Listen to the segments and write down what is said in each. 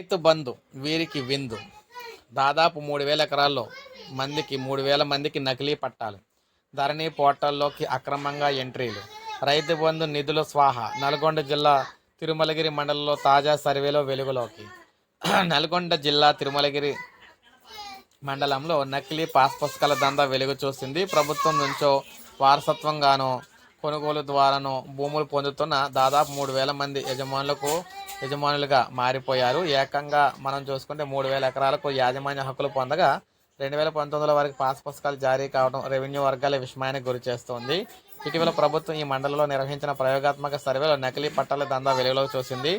రైతు బంధు వీరికి విందు. దాదాపు మూడు వేల ఎకరాల్లో మందికి మూడు వేల మందికి నకిలీ పట్టాలు. ధరణి పోర్టల్లోకి అక్రమంగా ఎంట్రీలు. రైతు బంధు నిధుల స్వాహ నల్గొండ జిల్లా తిరుమలగిరి మండలంలో తాజా సర్వేలో వెలుగులోకి. నల్గొండ జిల్లా తిరుమలగిరి మండలంలో నకిలీ పాస్ పుస్తకాల దందా వెలుగు చూసింది. ప్రభుత్వం నుంచో వారసత్వంగానో కొనుగోలు ద్వారానో భూములు పొందుతున్న దాదాపు మూడు వేల మంది యజమానులకు యజమానులుగా మారిపోయారు. ఏకంగా మనం చూసుకుంటే మూడు వేల ఎకరాలకు యాజమాన్య హక్కులు పొందగా రెండు వేల పంతొమ్మిదిలో వరకు పాస్ పుస్తకాలు జారీ కావడం రెవెన్యూ వర్గాల విస్మయానికి గురి చేస్తోంది. ఇటీవల ప్రభుత్వం ఈ మండలంలో నిర్వహించిన ప్రయోగాత్మక సర్వేలో నకిలీ పట్టాల దందా వెలుగులోకి చూసింది.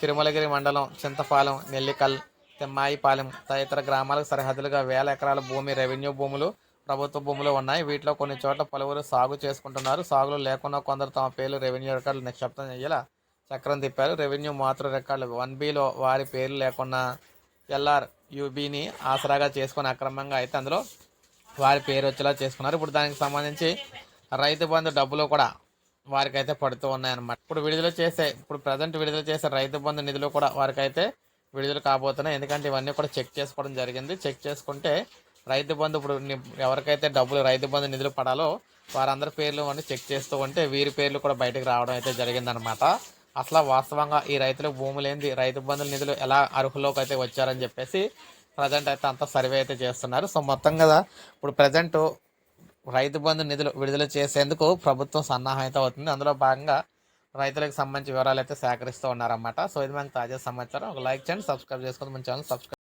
తిరుమలగిరి మండలం చింతపాలెం నెల్లికల్ తిమ్మాయిపాలెం తదితర గ్రామాలకు సరిహద్దులుగా వేల ఎకరాల భూమి రెవెన్యూ భూములు ప్రభుత్వ భూములు ఉన్నాయి. వీటిలో కొన్ని చోట్ల పలువురు సాగు చేసుకుంటున్నారు. సాగులు లేకుండా కొందరు తమ పేర్లు రెవెన్యూ రికార్డులు నిక్షిప్తం చేయాల చక్రం తిప్పారు. రెవెన్యూ మాతృ రికార్డులు వన్ బిలో వారి పేర్లు లేకుండా ఎల్ఆర్ యూబీని ఆసరాగా చేసుకుని అక్రమంగా అయితే అందులో వారి పేరు వచ్చేలా చేసుకున్నారు. ఇప్పుడు దానికి సంబంధించి రైతు బంధు డబ్బులు కూడా వారికైతే పడుతూ ఉన్నాయన్నమాట. ఇప్పుడు విడుదల చేసే ఇప్పుడు ప్రజెంట్ విడుదల చేసే రైతు బంధు నిధులు కూడా వారికైతే విడుదల కాబోతున్నాయి. ఎందుకంటే ఇవన్నీ కూడా చెక్ చేసుకోవడం జరిగింది. చెక్ చేసుకుంటే రైతు బంధు ఇప్పుడు ఎవరికైతే డబ్బులు రైతు బంధు నిధులు పడాలో వారందరి పేర్లు అన్నీ చెక్ చేస్తూ ఉంటే వీరి పేర్లు కూడా బయటకు రావడం అయితే జరిగిందనమాట అసలు వాస్తవంగా ఈ రైతులకు భూమి లేనిది రైతు బంధువుల నిధులు ఎలా అర్హులోకి అయితే వచ్చారని చెప్పేసి ప్రజెంట్ అయితే అంత సర్వే అయితే చేస్తున్నారు. సో మొత్తం కదా ఇప్పుడు ప్రజెంట్ రైతు బంధు నిధులు విడుదల చేసేందుకు ప్రభుత్వం సన్నాహం అయితే అవుతుంది. అందులో భాగంగా రైతులకు సంబంధించి వివరాలు అయితే సేకరిస్తూ ఉన్నారన్నమాట. సో ఇది మనకు తాజా సమాచారం. ఒక లైక్ చేయండి సబ్స్క్రైబ్ చేసుకుని మన ఛానల్ సబ్స్క్రైబ్